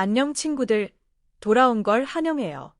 안녕 친구들. 돌아온 걸 환영해요.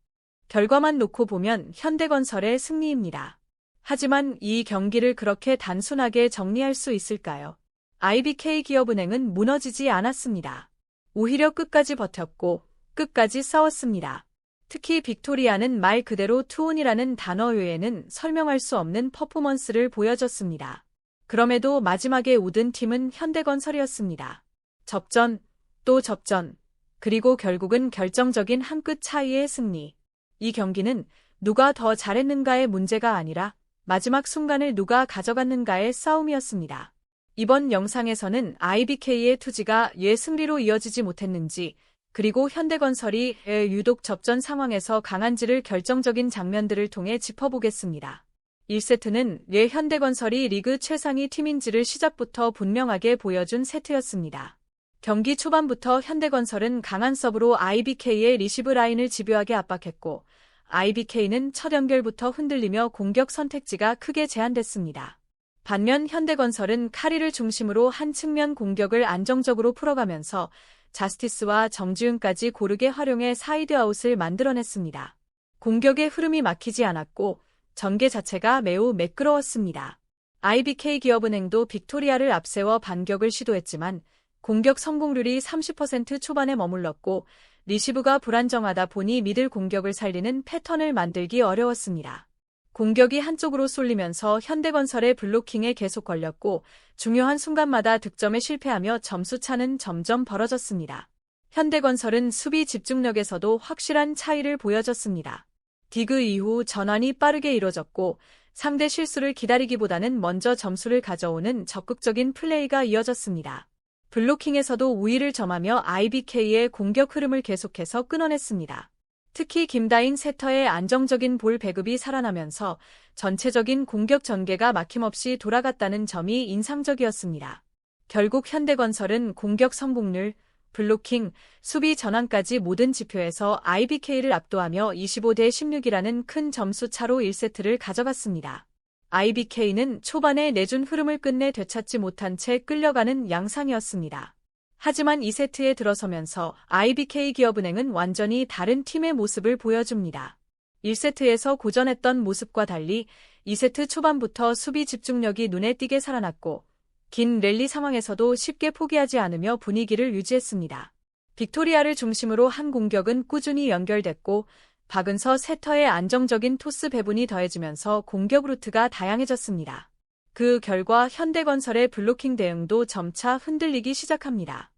결과만 놓고 보면 현대건설의 승리입니다. 하지만 이 경기를 그렇게 단순하게 정리할 수 있을까요? IBK 기업은행은 무너지지 않았습니다. 오히려 끝까지 버텼고 끝까지 싸웠습니다. 특히 빅토리아는 말 그대로 투혼이라는 단어 외에는 설명할 수 없는 퍼포먼스를 보여줬습니다. 그럼에도 마지막에 우든 팀은 현대건설이었습니다. 접전, 또 접전, 그리고 결국은 결정적인 한 끗 차이의 승리. 이 경기는 누가 더 잘했는가의 문제가 아니라 마지막 순간을 누가 가져갔는가의 싸움이었습니다. 이번 영상에서는 IBK의 투지가 왜 승리로 이어지지 못했는지, 그리고 현대건설이 왜 유독 접전 상황에서 강한지를 결정적인 장면들을 통해 짚어보겠습니다. 1세트는 왜 현대건설이 리그 최상위 팀인지를 시작부터 분명하게 보여준 세트였습니다. 경기 초반부터 현대건설은 강한 서브로 IBK의 리시브 라인을 집요하게 압박했고, IBK는 첫 연결부터 흔들리며 공격 선택지가 크게 제한됐습니다. 반면 현대건설은 카리를 중심으로 한 측면 공격을 안정적으로 풀어가면서 자스티스와 정지훈까지 고르게 활용해 사이드 아웃을 만들어냈습니다. 공격의 흐름이 막히지 않았고 전개 자체가 매우 매끄러웠습니다. IBK 기업은행도 빅토리아를 앞세워 반격을 시도했지만 공격 성공률이 30% 초반에 머물렀고 리시브가 불안정하다 보니 미들 공격을 살리는 패턴을 만들기 어려웠습니다. 공격이 한쪽으로 쏠리면서 현대건설의 블로킹에 계속 걸렸고 중요한 순간마다 득점에 실패하며 점수차는 점점 벌어졌습니다. 현대건설은 수비 집중력에서도 확실한 차이를 보여줬습니다. 디그 이후 전환이 빠르게 이뤄졌고 상대 실수를 기다리기보다는 먼저 점수를 가져오는 적극적인 플레이가 이어졌습니다. 블로킹에서도 우위를 점하며 IBK의 공격 흐름을 계속해서 끊어냈습니다. 특히 김다인 세터의 안정적인 볼 배급이 살아나면서 전체적인 공격 전개가 막힘없이 돌아갔다는 점이 인상적이었습니다. 결국 현대건설은 공격 성공률, 블로킹, 수비 전환까지 모든 지표에서 IBK를 압도하며 25대 16이라는 큰 점수 차로 1세트를 가져갔습니다. IBK는 초반에 내준 흐름을 끝내 되찾지 못한 채 끌려가는 양상이었습니다. 하지만 2세트에 들어서면서 IBK 기업은행은 완전히 다른 팀의 모습을 보여줍니다. 1세트에서 고전했던 모습과 달리 2세트 초반부터 수비 집중력이 눈에 띄게 살아났고 긴 랠리 상황에서도 쉽게 포기하지 않으며 분위기를 유지했습니다. 빅토리아를 중심으로 한 공격은 꾸준히 연결됐고 박은서 세터의 안정적인 토스 배분이 더해지면서 공격 루트가 다양해졌습니다. 그 결과 현대건설의 블로킹 대응도 점차 흔들리기 시작합니다.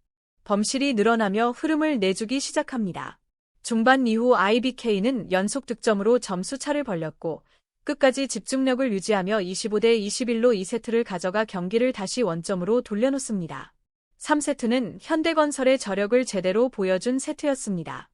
범실이 늘어나며 흐름을 내주기 시작합니다. 중반 이후 IBK는 연속 득점으로 점수 차를 벌렸고 끝까지 집중력을 유지하며 25대 21로 2세트를 가져가 경기를 다시 원점으로 돌려놓습니다. 3세트는 현대건설의 저력을 제대로 보여준 세트였습니다.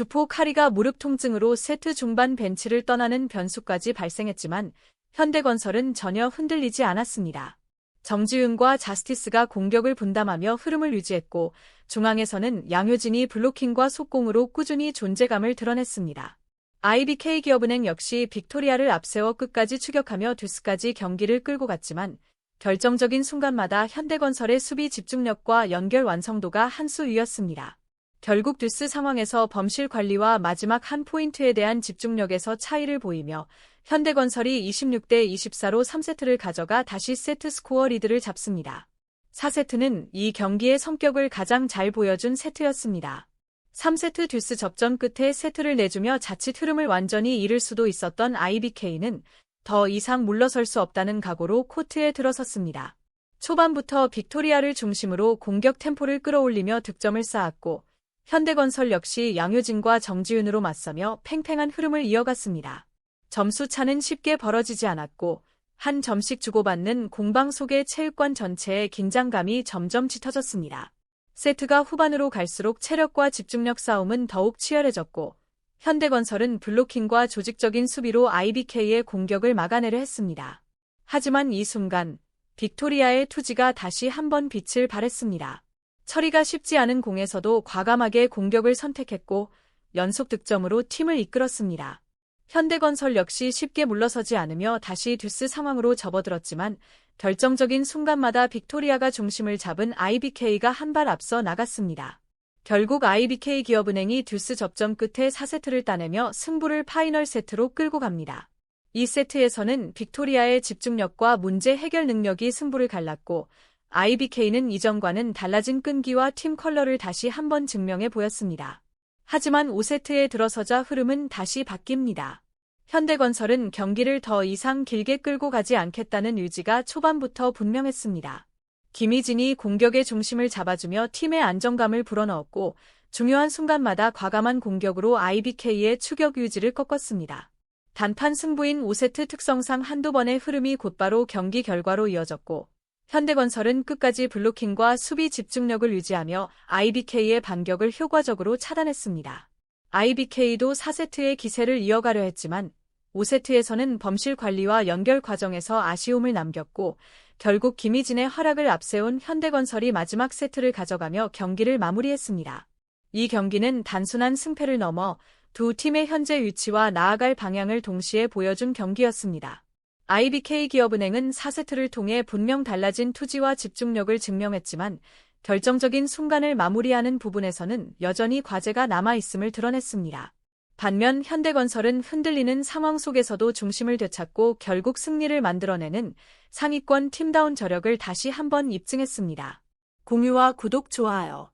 주포 카리가 무릎 통증으로 세트 중반 벤치를 떠나는 변수까지 발생했지만 현대건설은 전혀 흔들리지 않았습니다. 정지윤과 자스티스가 공격을 분담하며 흐름을 유지했고 중앙에서는 양효진이 블로킹과 속공으로 꾸준히 존재감을 드러냈습니다. IBK 기업은행 역시 빅토리아를 앞세워 끝까지 추격하며 듀스까지 경기를 끌고 갔지만 결정적인 순간마다 현대건설의 수비 집중력과 연결 완성도가 한 수 위였습니다. 결국 듀스 상황에서 범실 관리와 마지막 한 포인트에 대한 집중력에서 차이를 보이며 현대건설이 26대 24로 3세트를 가져가 다시 세트 스코어 리드를 잡습니다. 4세트는 이 경기의 성격을 가장 잘 보여준 세트였습니다. 3세트 듀스 접전 끝에 세트를 내주며 자칫 흐름을 완전히 잃을 수도 있었던 IBK는 더 이상 물러설 수 없다는 각오로 코트에 들어섰습니다. 초반부터 빅토리아를 중심으로 공격 템포를 끌어올리며 득점을 쌓았고 현대건설 역시 양효진과 정지윤으로 맞서며 팽팽한 흐름을 이어갔습니다. 점수 차는 쉽게 벌어지지 않았고 한 점씩 주고받는 공방 속의 체육관 전체의 긴장감이 점점 짙어졌습니다. 세트가 후반으로 갈수록 체력과 집중력 싸움은 더욱 치열해졌고 현대건설은 블로킹과 조직적인 수비로 IBK의 공격을 막아내려 했습니다. 하지만 이 순간 빅토리아의 투지가 다시 한번 빛을 발했습니다. 처리가 쉽지 않은 공에서도 과감하게 공격을 선택했고 연속 득점으로 팀을 이끌었습니다. 현대건설 역시 쉽게 물러서지 않으며 다시 듀스 상황으로 접어들었지만 결정적인 순간마다 빅토리아가 중심을 잡은 IBK가 한 발 앞서 나갔습니다. 결국 IBK 기업은행이 듀스 접점 끝에 4세트를 따내며 승부를 파이널 세트로 끌고 갑니다. 이 세트에서는 빅토리아의 집중력과 문제 해결 능력이 승부를 갈랐고 IBK는 이전과는 달라진 끈기와 팀 컬러를 다시 한번 증명해 보였습니다. 하지만 5세트에 들어서자 흐름은 다시 바뀝니다. 현대건설은 경기를 더 이상 길게 끌고 가지 않겠다는 의지가 초반부터 분명했습니다. 김희진이 공격의 중심을 잡아주며 팀의 안정감을 불어넣었고 중요한 순간마다 과감한 공격으로 IBK의 추격 유지를 꺾었습니다. 단판 승부인 5세트 특성상 한두 번의 흐름이 곧바로 경기 결과로 이어졌고 현대건설은 끝까지 블로킹과 수비 집중력을 유지하며 IBK의 반격을 효과적으로 차단했습니다. IBK도 4세트의 기세를 이어가려 했지만 5세트에서는 범실 관리와 연결 과정에서 아쉬움을 남겼고 결국 김희진의 허락을 앞세운 현대건설이 마지막 세트를 가져가며 경기를 마무리했습니다. 이 경기는 단순한 승패를 넘어 두 팀의 현재 위치와 나아갈 방향을 동시에 보여준 경기였습니다. IBK 기업은행은 4세트를 통해 분명 달라진 투지와 집중력을 증명했지만 결정적인 순간을 마무리하는 부분에서는 여전히 과제가 남아있음을 드러냈습니다. 반면 현대건설은 흔들리는 상황 속에서도 중심을 되찾고 결국 승리를 만들어내는 상위권 팀다운 저력을 다시 한번 입증했습니다. 공유와 구독, 좋아요.